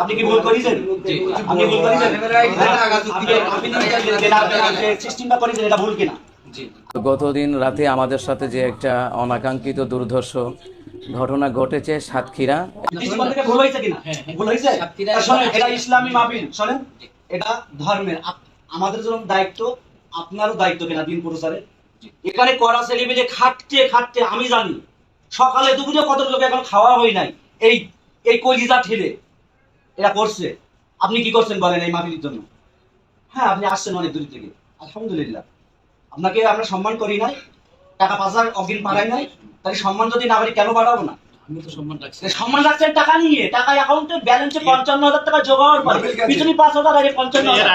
আপনি কি ভুল করেছেন? আপনি ভুল করেছেন? সিস্টেমটা করেছেন, এটা ভুল কিনা? গতদিন রাতে আমাদের সাথে যে একটা অনাকাঙ্ক্ষিত দুর্ধর্ষ ঘটনা ঘটেছে সাতক্ষীরা সিস্টেম থেকে ভুল হয়েছে কিনা? ভুল হয়েছে? তা শোনেন, এটা ইসলামী মাহফিল শোনেন এটা ধর্মের আমাদের জন্য দায়িত্ব আপনারও দায়িত্ব কিনা দিন পুরুষারে এখানে করা যে খাটতে খাটতে, আমি জানি, সকালে দুপুরে কত লোক এখন খাওয়া হয় নাই, এই এই কলিজা ঠেলে এরা করছে। আপনি কি করছেন বলেন এই মাহফিলের জন্য? হ্যাঁ আপনি আসছেন অনেক দূর থেকে, আলহামদুলিল্লাহ। আপনাকে আমরা সম্মান করি নাই, টাকা পাচার অগ্রিম পাড়াই নাই, তাহলে সম্মান যদি না পারি কেন বাড়াবো না? এ সম্মান রাখছেন টাকা নিয়ে টাকা অ্যাকাউন্টে ব্যালেন্সে পঞ্চান্ন হাজার টাকা জোগাড় পিছনে পাঁচ হাজার আগে পঞ্চান্ন টাকা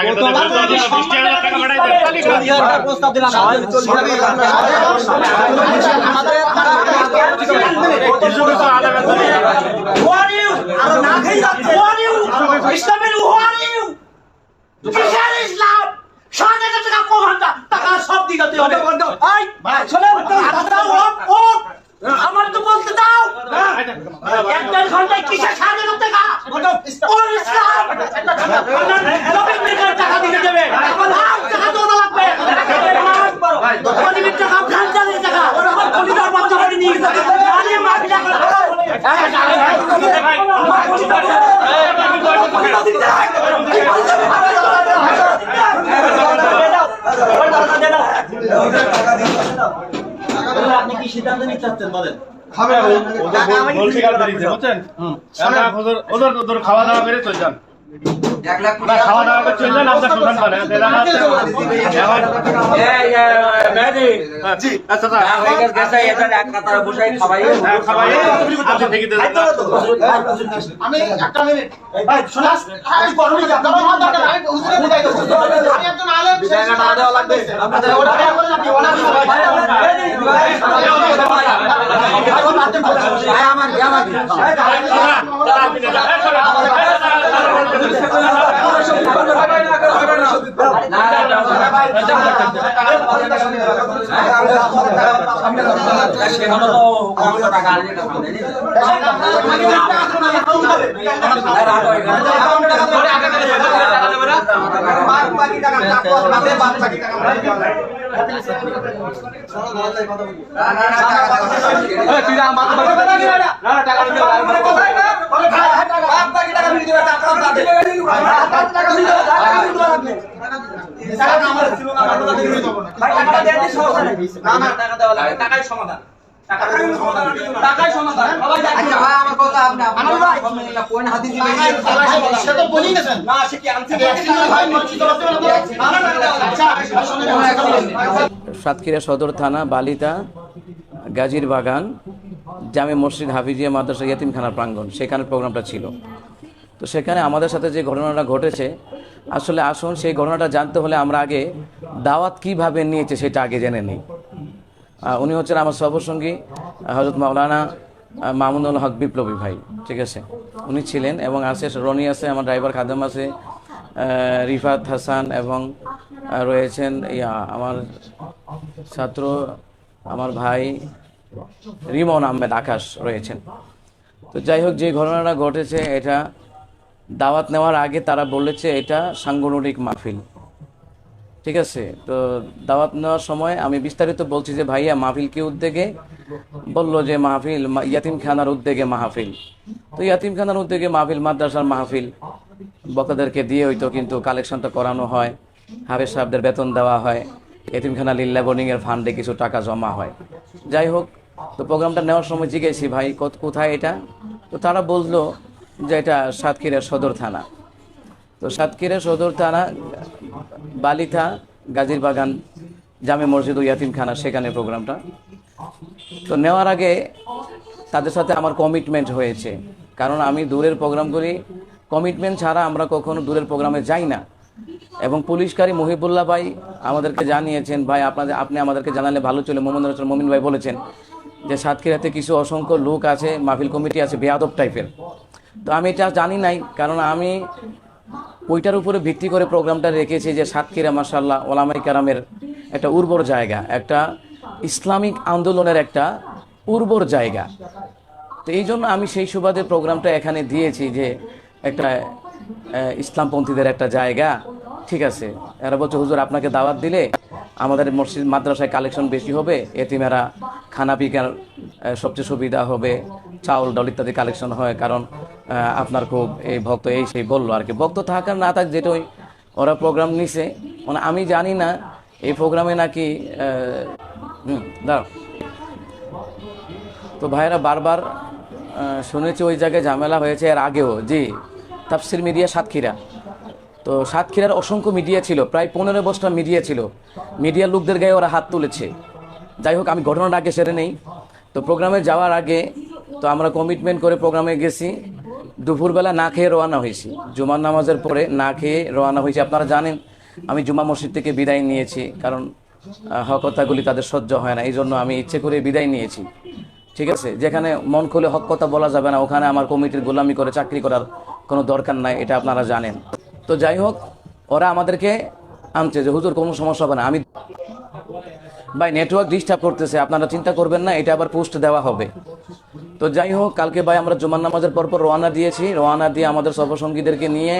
ইসলাম? ষাট হাজার কম সব দিকে হবে। শোনেন। আমার তো বলতে দাও এক দেড় ঘন্টায় কিসের ষাট হাজার টাকা ওর ইসলাম নবীন মির্জার টাকা দিতে দেবে আমার হাত টাকা দেওয়া লাগবে টাকা খানদানের টাকা আমার কলিদার বাচ্চা করে নিয়ে গেছে আরে মাফি টাকা আপনি কি সিদ্ধান্ত নিতে চাচ্ছেন বলেন বল স্বীকার করে দিচ্ছে, বুঝছেন? ওদের- ওদের- ওদের খাওয়া দাওয়া করে চলে যান। হ্যাঁ, আচ্ছা, আচ্ছা। হ্যাঁ। আমি একটা মিনিট আমি আমার একজন আলেম সেই টাকা আচ্ছা সাতক্ষীরা সদর থানা বালিতা গাজীর বাগান জামে মসজিদ হাফিজিয়া মাদ্রাসা ইয়াতিমখানার প্রাঙ্গণ সেখানে প্রোগ্রামটা ছিল। তো সেখানে আমাদের সাথে যে ঘটনাটা ঘটেছে, আসলে আসুন সেই ঘটনাটা জানতে হলে আমরা আগে দাওয়াত কীভাবে নিয়েছে সেটা আগে জেনে নিই। উনি হচ্ছেন আমার সর্বসঙ্গী হজরত মাওলানা মামুনুল হক বিপ্লবী ভাই, ঠিক আছে? উনি ছিলেন এবং আছে, রনি আছে, আমার ড্রাইভার খাদেম আছে রিফাত হাসান এবং রয়েছেন ইয়া, আমার ছাত্র, আমার ভাই রিমন আহমেদ আকাশ রয়েছেন। তো যাই হোক, যে ঘটনাটা ঘটেছে, এটা দাওয়াত নেওয়ার আগে তারা বলেছে এটা সাংগঠনিক মাহফিল। ঠিক আছে? তো দাওয়াত নেওয়ার সময় আমি বিস্তারিত বলছি যে, ভাইয়া, মাহফিল কি উদ্যোগে? বলল যে, মাহফিল ইয়াতিম খানার উদ্যোগে মাহফিল। তো ইয়াতিম খানার উদ্যোগে মাহফিল, মাদ্রাসার মাহফিল, বক্তাদেরকে দিয়ে হইতো কিন্তু কালেকশনটা করানো হয়, হাফেজ সাহেবদের বেতন দেওয়া হয় এতিমখানা লিল্লা বোর্ডিং এর ফান্ডে কিছু টাকা জমা হয়। যাই হোক তো প্রোগ্রামটা নেওয়ার সময় জিজ্ঞেসি, ভাই কোথায় এটা? তো তারা বলল যে এটা সাতক্ষীরা সদর থানা। তো সাতক্ষীরা সদর থানা, বালিথা, গাজীর বাগান, জামে মসজিদ ও ইয়াতিমখানা, সেখানে প্রোগ্রামটা। তো নেওয়ার আগে তাদের সাথে আমার কমিটমেন্ট হয়েছে। কারণ আমি দূরের প্রোগ্রাম করি। কমিটমেন্ট ছাড়া আমরা কখনো দূরের প্রোগ্রামে যাই না। এবং পুলিশকারী মহিবুল্লাহ ভাই আমাদেরকে জানিয়েছেন, ভাই, আপনাদের আপনি আমাদেরকে জানালে ভালো চলে। মোহাম্মদ রসুল মমিন ভাই বলেছেন যে সাতক্ষীরাতে কিছু অসংখ্য লোক আছে, মাহফিল কমিটি আছে, বেয়াদব টাইপের। তো আমি এটা জানি নাই, কারণ আমি ওইটার উপরে ভিত্তি করে প্রোগ্রামটা রেখেছি যে সাতক্ষীরা মাসাল্লাহ ওলামাই কারামের একটা উর্বর জায়গা, একটা ইসলামিক আন্দোলনের একটা উর্বর জায়গা। তো এই জন্য আমি সেই সুবাদে প্রোগ্রামটা এখানে দিয়েছি যে একটা ইসলামপন্থীদের একটা জায়গা। ঠিক আছে, এরা বলছে, হুজুর, আপনাকে দাওয়াত দিলে আমাদের মসজিদ, মাদ্রাসায় কালেকশন বেশি হবে, এতিমেরা খানা পিকার সবচেয়ে সুবিধা হবে চাউল ডাল ইত্যাদি কালেকশন হয়, কারণ আপনার খুব এই ভক্ত এই সেই বলল আর কি। ভক্ত থাকার না থাক যেটাই ওরা প্রোগ্রাম নিছে মানে আমি জানি না, এই প্রোগ্রামে নাকি দাঁড়াও। তো ভাইরা বারবার শুনেছি ওই জায়গায় ঝামেলা হয়েছে এর আগেও, জি তাপসির মিডিয়া সাতক্ষীরা। তো সাতক্ষীরার অসংখ্য মিডিয়া ছিল, প্রায় পনেরো বছর মিডিয়া ছিল। মিডিয়ার লোকদের গায়ে ওরা হাত তুলেছে। যাই হোক আমি ঘটনাটা আগে সেরে নেই। তো প্রোগ্রামে যাওয়ার আগে তো আমরা কমিটমেন্ট করে প্রোগ্রামে গেছি। দুপুরবেলা না খেয়ে রওনা হয়েছি। জুমার নামাজের পরে না খেয়ে রওনা হয়েছি। আপনারা জানেন আমি জুমা মসজিদ থেকে বিদায় নিয়েছি কারণ আহ, হক কথাগুলি তাদের সহ্য হয় না। এই জন্য আমি ইচ্ছে করে বিদায় নিয়েছি। ঠিক আছে? যেখানে মন খুলে হক কথা বলা যাবে না ওখানে আমার কমিটির গোলামি করে চাকরি করার কোনো দরকার নাই এটা আপনারা জানেন। তো যাই হোক ওরা আমাদেরকে আনছে যে হুজুর কোনো সমস্যা হবে না। আমি ভাই নেটওয়ার্ক ডিস্টার্ব করতেছে, আপনারা চিন্তা করবেন না, এটা আবার পোস্ট দেওয়া হবে। তো যাই হোক, কালকে ভাই আমরা জুমার নামাজের পর পর রওনা দিয়েছি, রওনা দিয়ে আমাদের সর্বসঙ্গীদেরকে নিয়ে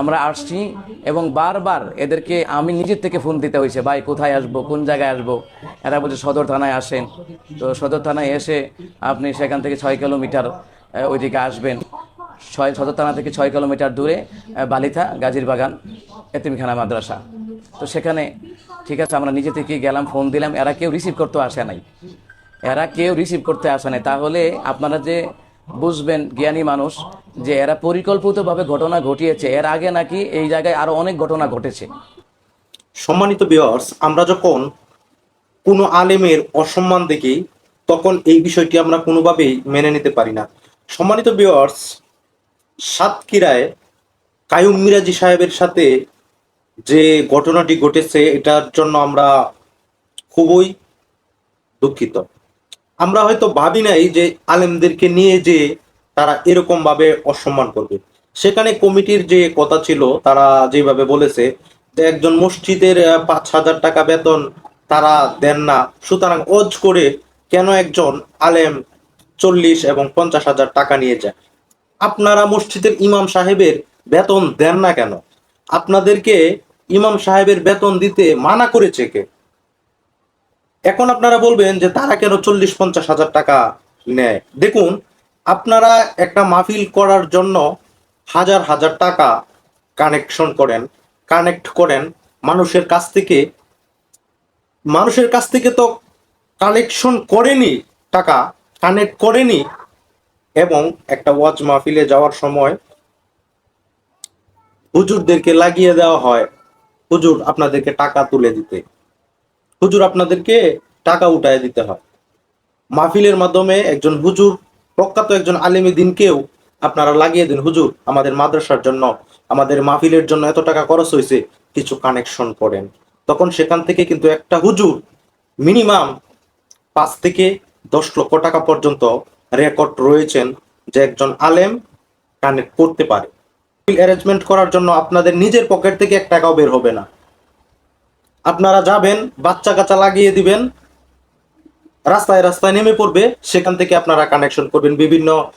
আমরা আসছি এবং বারবার এদেরকে আমি নিজের থেকে ফোন দিতে হয়েছে, ভাই, কোথায় আসব? কোন জায়গায় আসব? এরা বলছে, সদর থানায় আসেন। তো সদর থানায় এসে আপনি সেখান থেকে ছয় কিলোমিটার ওইদিকে আসবেন। ছয়, সদর থানা থেকে ছয় কিলোমিটার দূরে বালিথা, গাজীর বাগান, এতিমখানা মাদ্রাসা। তো সেখানে, ঠিক আছে, আমরা নিজে থেকে গেলাম ফোন দিলাম, এরা কেউ রিসিভ করতে আসে নাই। এরা কেউ রিসিভ করতে আসে নাই। তাহলে আপনারা যে বুঝবেন, জ্ঞানী মানুষ, যে এরা পরিকল্পিতভাবে ঘটনা ঘটিয়েছে, এর আগে নাকি এই জায়গায় আরও অনেক ঘটনা ঘটেছে। সম্মানিত বিয়ার্স আমরা যখন কোনো আলেমের অসম্মান দেখি, তখন এই বিষয়টি আমরা কোনোভাবেই মেনে নিতে পারি না। সম্মানিত বিয়ার্স সাতক্ষীরায় কায়ুম মিরাজি সাহেবের সাথে যে ঘটনাটি ঘটেছে, এটার জন্য আমরা খুবই দুঃখিত। আমরা হয়তো ভাবি নাই যে আলেমদেরকে নিয়ে যে তারা এরকম ভাবে অসম্মান করবে। সেখানে কমিটির যে কথা ছিল, তারা যেভাবে বলেছে যে একজন মসজিদের পাঁচ হাজার টাকা বেতন তারা দেন না। সুতরাং অজ করে কেন একজন আলেম চল্লিশ এবং পঞ্চাশ হাজার টাকা নিয়ে যায়? আপনারা মসজিদের ইমাম সাহেবের বেতন দেন না কেন? আপনাদেরকে ইমাম সাহেবের বেতন দিতে মানা করেছে কে? এখন আপনারা বলবেন যে তারা কেন চল্লিশ পঞ্চাশ হাজার টাকা নেয়? দেখুন, আপনারা একটা মাহফিল করার জন্য হাজার হাজার টাকা কানেকশন করেন কানেক্ট করেন মানুষের কাছ থেকে। মানুষের কাছ থেকে তো কালেকশন করেনি টাকা কানেক্ট করেনি। এবং একটা ওয়াজ মাহফিলে যাওয়ার সময় হুজুরদেরকে লাগিয়ে দেওয়া হয়। হুজুর আপনাদেরকে টাকা তুলে দিতে। হুজুর আপনাদেরকে টাকা উঠায় দিতে হয়। মাহফিলের মাধ্যমে একজন হুজুর, প্রখ্যাত একজন আলেমী দিনকেও আপনারা লাগিয়ে দিন। হুজুর, আমাদের মাদ্রাসার জন্য, আমাদের মাহফিলের জন্য এত টাকা খরচ হয়েছে কিছু কানেকশন করেন। তখন সেখান থেকে কিন্তু একটা হুজুর মিনিমাম পাঁচ থেকে দশ লক্ষ টাকা পর্যন্ত রেকর্ড রয়েছেন যে একজন আলেম কানেক্ট করতে পারে। অ্যারেঞ্জমেন্ট করার জন্য আপনাদের নিজের পকেট থেকে এক টাকাও বের হবে না। আপনারা যাবেন, বাচ্চা কাচ্চা লাগিয়ে দিবেন, রাস্তায় রাস্তায় নেমে পড়বে, সেখান থেকে আপনারা কানেকশন করবেন। বিভিন্ন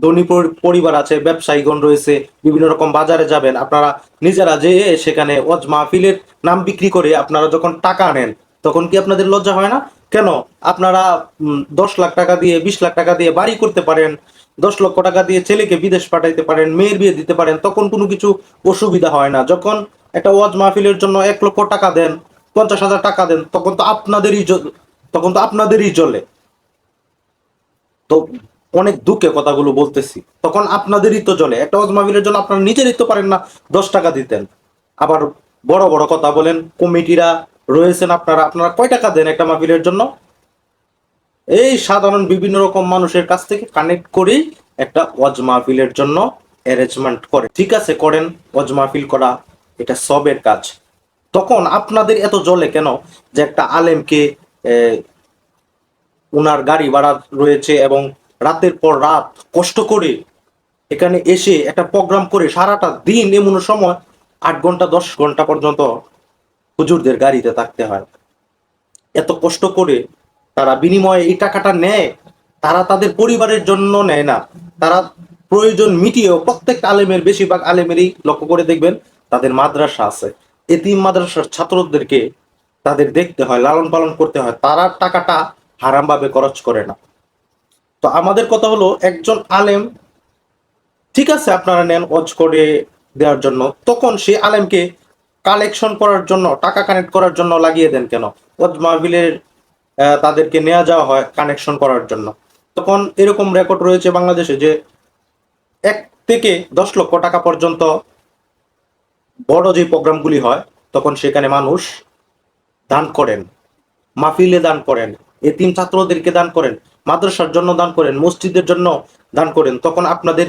ধনী পরি- পরিবার আছে, ব্যবসায়ীগণ রয়েছে, বিভিন্ন রকম বাজারে যাবেন। আপনারা নিজেরা যেয়ে সেখানে ওয়াজ মাহফিলের নাম বিক্রি করে আপনারা যখন টাকা আনেন, তখন কি আপনাদের লজ্জা হয় না? কেন? আপনারা দশ লাখ টাকা দিয়ে, বিশ লাখ টাকা দিয়ে বাড়ি করতে পারেন দশ লক্ষ টাকা দিয়ে ছেলেকে বিদেশ পাঠাইতে পারেন, মেয়ের বিয়ে দিতে পারেন, তখন কোনো কিছু অসুবিধা হয় না। যখন একটা ওয়াজ মাহফিলের জন্য এক লক্ষ টাকা দেন, পঞ্চাশ হাজার টাকা দেন, তখন তো আপনাদেরই তখন তো আপনাদেরই চলে তো অনেক দুঃখে কথাগুলো বলতেছি। তখন আপনাদেরই তো চলে একটা ওয়াজ মাহফিলের জন্য আপনারা নিজেরই তো পারেন না, দশ টাকা দিতেন। আবার বড় বড় কথা বলেন, কমিটিরা রয়েছেন আপনারা আপনারা কয় টাকা দেন একটা মাহফিলের জন্য? এই সাধারণ বিভিন্ন রকম মানুষের কাছ থেকে কানেক্ট করেই একটা ওয়াজ মাহফিলের জন্য অ্যারেঞ্জমেন্ট করে। ঠিক আছে, করেন, ওয়াজ মাহফিল করা, এটা সবের কাজ। তখন আপনাদের এত জলে কেন যে একটা আলেমকে ওনার গাড়ি ভাড়া রয়েছে এবং রাতের পর রাত কষ্ট করে এখানে এসে একটা প্রোগ্রাম করে সারাটা দিন এমন সময় আট ঘণ্টা, দশ ঘণ্টা পর্যন্ত হুজুরদের গাড়িতে থাকতে হয়। এত কষ্ট করে তারা বিনিময়ে এই টাকাটা নেয়, তারা তাদের পরিবারের জন্য নেয় না। তারা প্রয়োজন মিটিয়েও প্রত্যেক আলেমের বেশিরভাগ আলেমেরই লক্ষ্য করে দেখবেন তাদের মাদ্রাসা আছে। এতিম মাদ্রাসার ছাত্রদেরকে তাদের দেখতে হয়, লালন পালন করতে হয়। তারা টাকাটা হারামভাবে খরচ করে না। তো আমাদের কথা হলো, একজন আলেম, ঠিক আছে, আপনারা নেন ওয়াজ করে দেওয়ার জন্য। তখন সেই আলেমকে কালেকশন করার জন্য, টাকা কানেক্ট করার জন্য লাগিয়ে দেন কেন? ওয়াজ মাহবিলের তাদেরকে নেওয়া যাওয়া হয় কানেকশন করার জন্য। তখন এরকম রেকর্ড রয়েছে বাংলাদেশে যে এক থেকে দশ লক্ষ টাকা পর্যন্ত বড় যে প্রোগ্রামগুলি হয়, তখন সেখানে মানুষ দান করেন, মাহফিলে দান করেন, এতিম ছাত্রদেরকে দান করেন, মাদ্রাসার জন্য দান করেন, মসজিদের জন্য দান করেন। তখন আপনাদের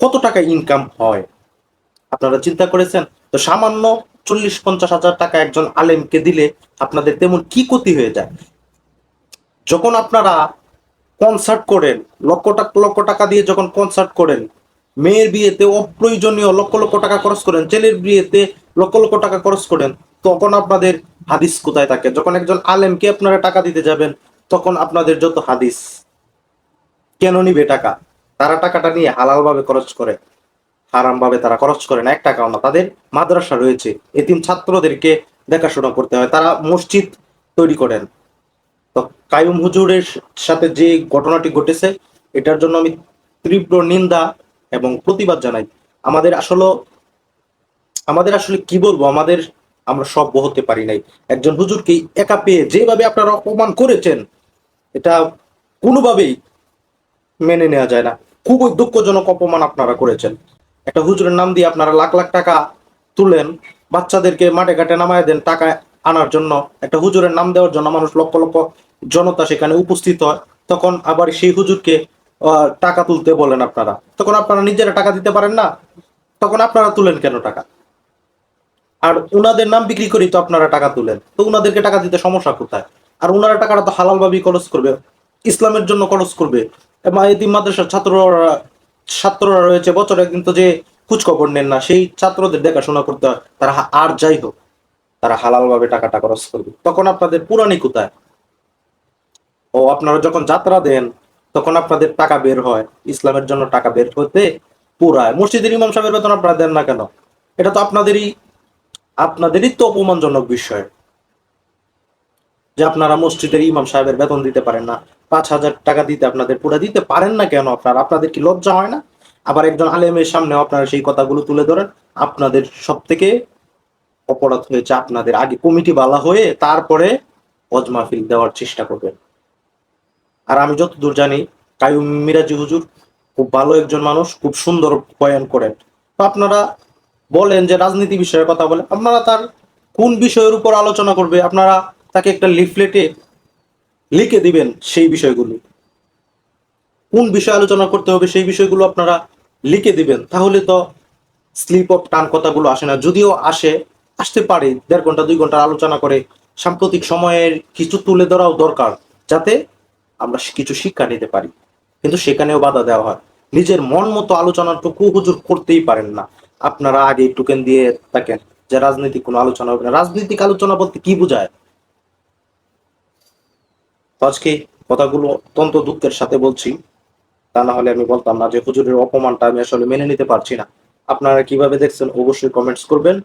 কত টাকা ইনকাম হয়? আপনারা চিন্তা করেছেন? তো সামান্য চল্লিশ পঞ্চাশ হাজার টাকা একজন আলেমকে দিলে আপনাদের তেমন কি ক্ষতি হয়ে যায়? যখন আপনারা কনসার্ট করেন, লক্ষ লক্ষ টাকা দিয়ে যখন কনসার্ট করেন, মেয়ের বিয়েতে অপ্রয়োজনীয় লক্ষ লক্ষ টাকা খরচ করেন, ছেলের বিয়েতে লক্ষ লক্ষ টাকা খরচ করেন, তখন আপনাদের হাদিস কোথায় থাকে? যখন একজন আলেমকে আপনারা টাকা দিতে যাবেন, তখন আপনাদের যত হাদিস, কেন নিবে টাকা? তারা টাকাটা নিয়ে হালাল ভাবে খরচ করে হারাম ভাবে তারা খরচ করে না, এক টাকাও না। তাদের মাদ্রাসা রয়েছে, এতিম ছাত্রদেরকে দেখাশোনা করতে হয়, তারা মসজিদ তৈরি করেন। তো কায়ুম হুজুরের সাথে যে ঘটনাটি ঘটেছে, এটার জন্য আমি তীব্র নিন্দা এবং প্রতিবাদ জানাই। আমাদের আসলে আমাদের আসলে কি বলব? আমাদের, আমরা সব হতে পারি নাই। একজন হুজুরকে একা পেয়ে যেভাবে আপনারা অপমান করেছেন, এটা কোনোভাবেই মেনে নেওয়া যায় না। খুবই দুঃখজনক অপমান আপনারা করেছেন। একটা হুজুরের নাম দিয়ে আপনারা লাখ লাখ টাকা তুলেন, বাচ্চাদেরকে মাঠে ঘাটে নামায় দেন, টাকা আনার জন্য, একটা হুজুরের নাম দেওয়ার জন্য মানুষ লক্ষ লক্ষ জনতা সেখানে উপস্থিত হয়। তখন আবার সেই হুজুরকে টাকা তুলতে বলেন আপনারা। তখন আপনারা নিজেরা টাকা দিতে পারেন না। তখন আপনারা তুলেন কেন টাকা? আর উনাদের নাম বিক্রি করি তো আপনারা টাকা তুলেন। তো উনাদেরকে টাকা দিতে সমস্যা কোথায়? আর উনারা টাকাটা তো হালাল ভাবেই খরচ করবে। ইসলামের জন্য খরচ করবে। এবং এতিম মাদ্রাসার ছাত্ররা ছাত্ররা রয়েছে বছরে কিন্তু যে খোঁজখবর নেন না, সেই ছাত্রদের দেখাশোনা করতে হয়। তারা আর যাই হোক তারা হালাল ভাবে টাকাটা খরচ করবে। তখন আপনাদের পুরানি কোথায়? ও, আপনারা যখন যাত্রা দেন, তখন আপনাদের টাকা বের হয়। ইসলামের জন্য টাকা বের হতে পুরায়। মসজিদের ইমাম সাহেবের বেতন আপনারা দেন না কেন? এটা তো আপনাদেরই আপনাদেরই তো অপমানজনক বিষয়। যে আপনারা মসজিদের ইমাম সাহেবের বেতন দিতে পারেন না। পাঁচ হাজার টাকা দিতে আপনাদের পুরো দিতে পারেন না কেন আপনারা? আপনাদের কি লজ্জা হয় না? আবার একজন আলেমের সামনে আপনারা সেই কথাগুলো তুলে ধরেন। আপনাদের সব থেকে অপরাধ হয়েছে আপনাদের। আগে কমিটি বালা হয়ে তারপরে হজ মাহফিল দেওয়ার চেষ্টা করবেন। আর আমি যতদূর জানি কায়ুম মিরাজি হুজুর খুব ভালো একজন মানুষ, খুব সুন্দর বয়ান করেন। তো আপনারা বলেন যে রাজনীতি বিষয়ে কথা বলে আপনারা তার কোন বিষয়ের উপর আলোচনা করবে? আপনারা তাকে একটা লিফলেটে লিখে দিবেন সেই বিষয়গুলো। কোন বিষয়ে আলোচনা করতে হবে সেই বিষয়গুলো আপনারা লিখে দিবেন। তাহলে তো স্লিপ অফ টান কথাগুলো আসে না। যদিও আসে আসতে পারে, দেড় ঘণ্টা, দুই ঘণ্টা আলোচনা করে, সাম্প্রতিক সময়ের কিছু তুলে ধরাও দরকার যাতে আমরা কিছু শিক্ষা নিতে পারি। কিন্তু সেখানেও বাধা দেওয়া হয়। নিজের মন মতো আলোচনাটুকু হুজুর করতেই পারেন না। আপনারা আগে টুকেন দিয়ে থাকেন যে রাজনৈতিক কোনো আলোচনা হবে না। রাজনৈতিক আলোচনা বলতে কি বোঝায়? আজকে কথাগুলো অত্যন্ত দুঃখের সাথে বলছি। তা না হলে আমি বলতাম না যে হুজুরের অপমানটা আমি আসলে মেনে নিতে পারছি না। আপনারা কীভাবে দেখছেন অবশ্যই কমেন্টস করবেন।